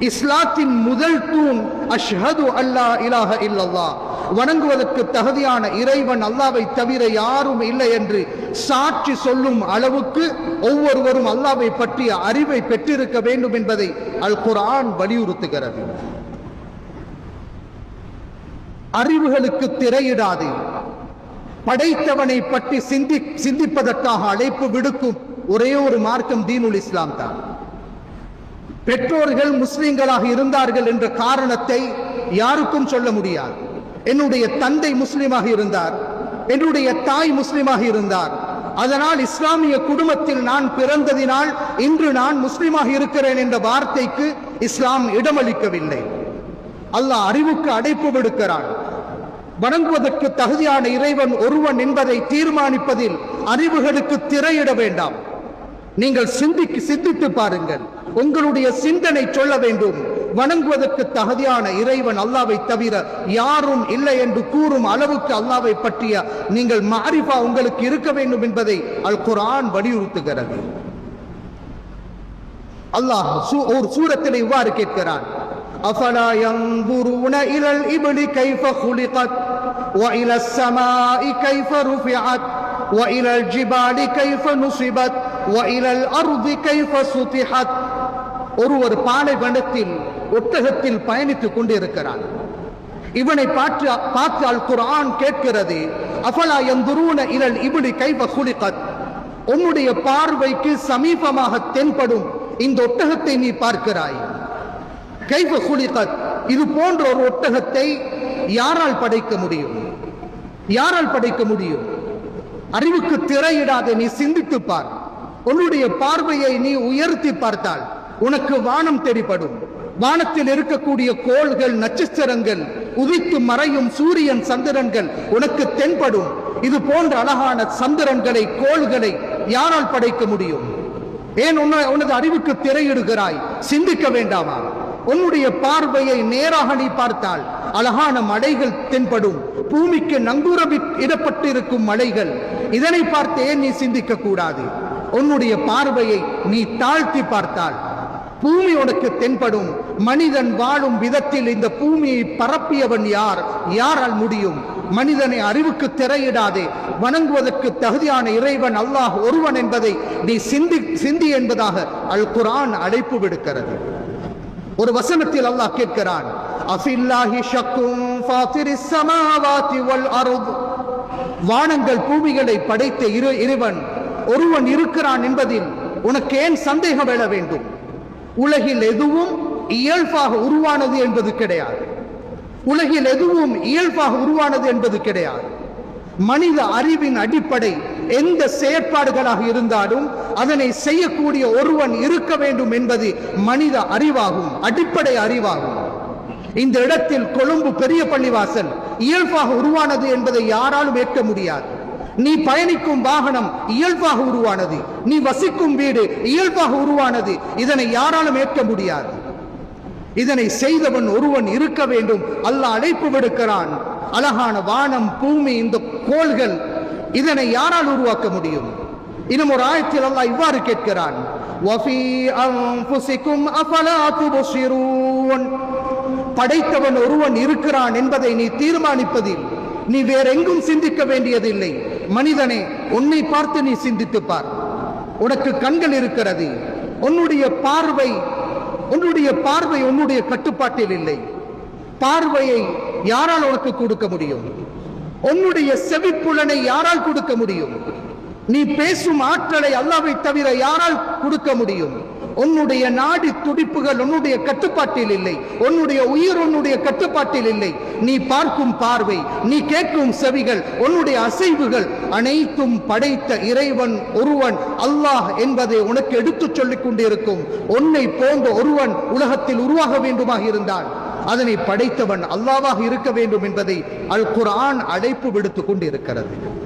இஸ்லாத்தின் முதல் தூண் அஷ்ஹது அல்லா இலாஹ இல்லல்லா வணங்குவதற்கு தகுதியான இறைவன் அல்லாவை தவிர யாரும் இல்லை என்று சாட்சி சொல்லும் அளவுக்கு ஒவ்வொருவரும் அல்லாவை பற்றிய அறிவை பெற்றிருக்க வேண்டும் என்பதை அல் குரான் வலியுறுத்துகிறது. அறிவுகளுக்கு திரையிடாதே. படைத்தவனை பற்றி சிந்தி சிந்திப்பதற்காக அழைப்பு விடுக்கும் ஒரே ஒரு மார்க்கம் தீனுல் இஸ்லாம் தான். பெற்றோர்கள் முஸ்லிம்களாக இருந்தார்கள் என்ற காரணத்தை யாருக்கும் சொல்ல முடியாது. என்னுடைய தந்தை முஸ்லீமாக இருந்தார். என்னுடைய தாய் முஸ்லீமாக இருந்தார். அதனால் இஸ்லாமிய குடும்பத்தில் நான் பிறந்ததினால் இன்று நான் முஸ்லீமாக இருக்கிறேன் என்ற வார்த்தைக்கு இஸ்லாம் இடமளிக்கவில்லை. அல்லாஹ் அறிவுக்கு அடைப்பு விடுக்கிறான். வணங்குவதற்கு தகுதியான இறைவன் ஒருவன் என்பதை தீர்மானிப்பதில் அறிவுகளுக்கு திரையிட வேண்டாம். நீங்கள் சிந்திக்கு சிந்தித்து பாருங்கள். உங்களுடைய சிந்தனை சொல்ல வேண்டும் வணங்குவதற்கு தகுதியான இறைவன் அல்லாவை தவிர யாரும் இல்லை என்று கூறும் அளவுக்கு அல்லாவை பற்றிய நீங்கள் மாரிஃபா உங்களுக்கு இருக்க வேண்டும் என்பதை அல் குர்ஆன் வலியுறுத்துகிறது அல்லாஹ் சூ- ஒரு சூரத்தில் இவ்வாறு கேட்கிறான் أفلا ينظرون إلى الإبل كيف خلقت وإلى السماء كيف رفعت وإلى الجبال كيف نصبت وإلى الأرض كيف سطحت ஒருவர் பாலைவனத்தில் ஒட்டகத்தில் பயணித்துக் கொண்டிருக்கிறார். இவனை பார்த்து பார்த்து அல் குர்ஆன் கேட்கிறது அஃபலா யந்துரூன இலல் இப்லி கைவ குலிகத்? உன்னுடைய பார்வைக்கு சமீபமாக தென்படும் இந்த ஒட்டகத்தை நீ பார்க்கிறாய். கைவ குலிகத் இது போன்ற ஒரு ஒட்டகத்தை யாரால் படைக்க முடியும்? யாரால் படைக்க முடியும்? அறிவுக்கு திரையிடாத நீ சிந்தித்து பார். உன்னுடைய பார்வையை நீ உயர்த்தி பார்த்தால் உனக்கு வானம் தெரிபடும் வானத்தில் இருக்கக்கூடிய கோள்கள் நட்சத்திரங்கள் உதித்து மறையும் சூரியன் சந்திரன்கள் உனக்கு தென்படும். இது போன்ற அழகான சந்திரன்களை கோள்களை யாரால் படைக்க முடியும்? ஏன் உன்ன- உனது அறிவுக்கு திரையிடுகிறாய்? சிந்திக்க வேண்டாமா? உன்னுடைய பார்வையை நேராக நீ பார்த்தால் அழகான மலைகள் தென்படும். பூமிக்கு நங்கூரவி இடப்பட்டிருக்கும் மலைகள். இதனை பார்த்து ஏன் நீ சிந்திக்க கூடாது உன்னுடைய பார்வையை நீ தாழ்த்தி பார்த்தால் பூமி உனக்கு தென்படும். மனிதன் வாழும் விதத்தில் இந்த பூமியை பரப்பியவன் யார்? யாரால் முடியும்? மனிதனை அறிவுக்கு திரையிடாதே. வணங்குவதற்கு தகுதியான இறைவன் அல்லாஹ் ஒருவன் என்பதை நீ சிந்தி சிந்தி என்பதாக அல் குரான் அழைப்பு விடுக்கிறது. ஒரு வசனத்தில் அல்லாஹ் கேட்கிறான் அஃபில்லாஹி ஷக்கும் ஃபாத்திரிஸ் ஸமாவாதி வல் வானங்கள் பூமிகளை படைத்த இரு இறைவன் ஒருவன் இருக்கிறான் என்பதில் உனக்கு ஏன் சந்தேகம் எழ வேண்டும். உலகில் எதுவும் இயல்பாக உருவானது என்பது கிடையாது. உலகில் எதுவும் இயல்பாக உருவானது என்பது கிடையாது. மனித அறிவின் அடிப்படை எந்த செயற்பாடுகளாக இருந்தாலும் அதனை செய்யக்கூடிய ஒருவன் இருக்க வேண்டும் என்பது மனித அறிவாகும் அடிப்படை அறிவாகும். இந்த இடத்தில் கொழும்பு பெரிய பள்ளிவாசல் இயல்பாக உருவானது என்பதை யாராலும் ஏற்க முடியாது. நீ பயணிக்கும் வாகனம் இயல்பாக உருவானது. நீ வசிக்கும் வீடு இயல்பாக உருவானது. இதனை யாராலும் ஏற்க முடியாது. இதனை செய்தவன் ஒருவன் இருக்க வேண்டும். அல்லாஹ் அழைப்பு விடுக்கிறான். அழகான வானம் பூமி இந்த கோள்கள் இதனை யாரால் உருவாக்க முடியும்? இன்னும் ஒரு ஆயத்தில் அல்லாஹ் இவ்வாறு கேட்கிறான். படைத்தவன் ஒருவன் இருக்கிறான் என்பதை நீ தீர்மானிப்பதில் நீ வேறெங்கும் சிந்திக்க வேண்டியதில்லை. மனிதனே உன்னை பார்த்து நீ சிந்தித்துப் பார் உனக்கு கண்கள் இருக்கிறது. உன்னுடைய பார்வை உன்னுடைய பார்வை உன்னுடைய கட்டுப்பாட்டில் இல்லை. பார்வையை யாரால் உனக்கு கொடுக்க முடியும்? உன்னுடைய செவிப்புலனை யாரால் கொடுக்க முடியும்? நீ பேசும் ஆற்றலை அல்லாவை தவிர யாரால் கொடுக்க முடியும்? உன்னுடைய நாடி துடிப்புகள் உன்னுடைய கட்டுப்பாட்டில் இல்லை. உன்னுடைய உயிர் உன்னுடைய கட்டுப்பாட்டில் இல்லை. நீ பார்க்கும் பார்வை நீ கேட்கும் செவிகள் உன்னுடைய அசைவுகள் அனைத்தும் படைத்த இறைவன் ஒருவன். அல்லாஹ் என்பதை உனக்கு எடுத்துச் சொல்லிக் கொண்டிருக்கும். உன்னை போன்ற ஒருவன் உலகத்தில் உருவாக வேண்டுமாக இருந்தான். அதனை படைத்தவன் அல்லாவாக இருக்க வேண்டும் என்பதை அல் குரான் அழைப்பு விடுத்துக் கொண்டிருக்கிறது.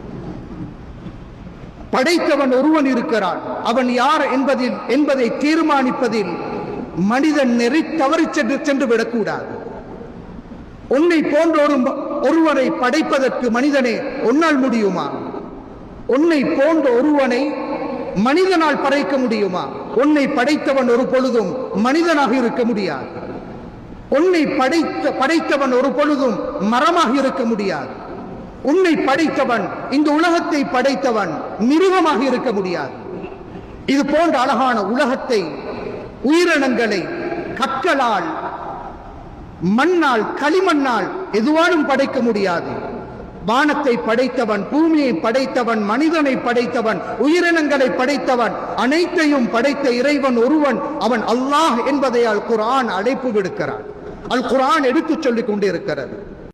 படைத்தவன் ஒருவன் இருக்கிறான். அவன் யார் என்பதில் என்பதை தீர்மானிப்பதில் மனிதன் நெறி தவறி சென்று சென்று விடக்கூடாது. உன்னை போன்ற ஒரு ஒருவனை படைப்பதற்கு மனிதனே உன்னால் முடியுமா? உன்னை போன்ற ஒருவனை மனிதனால் படைக்க முடியுமா? உன்னை படைத்தவன் ஒரு பொழுதும் மனிதனாக இருக்க முடியாது. உன்னை படைத்த படைத்தவன் ஒரு பொழுதும் மரமாக இருக்க முடியாது. உன்னை படைத்தவன் இந்த உலகத்தை படைத்தவன் மிருகமாக இருக்க முடியாது. இது போன்ற அழகான உலகத்தை உயிரினங்களை கற்களால் மண்ணால் களிமண்ணால் எதுவானும் படைக்க முடியாது. வானத்தை படைத்தவன் பூமியை படைத்தவன் மனிதனை படைத்தவன் உயிரினங்களை படைத்தவன் அனைத்தையும் படைத்த இறைவன் ஒருவன் அவன் அல்லாஹ் என்பதை அல் குரான் அழைப்பு விடுக்கிறான். அல் குரான் எடுத்துச் சொல்லிக் கொண்டிருக்கிறது.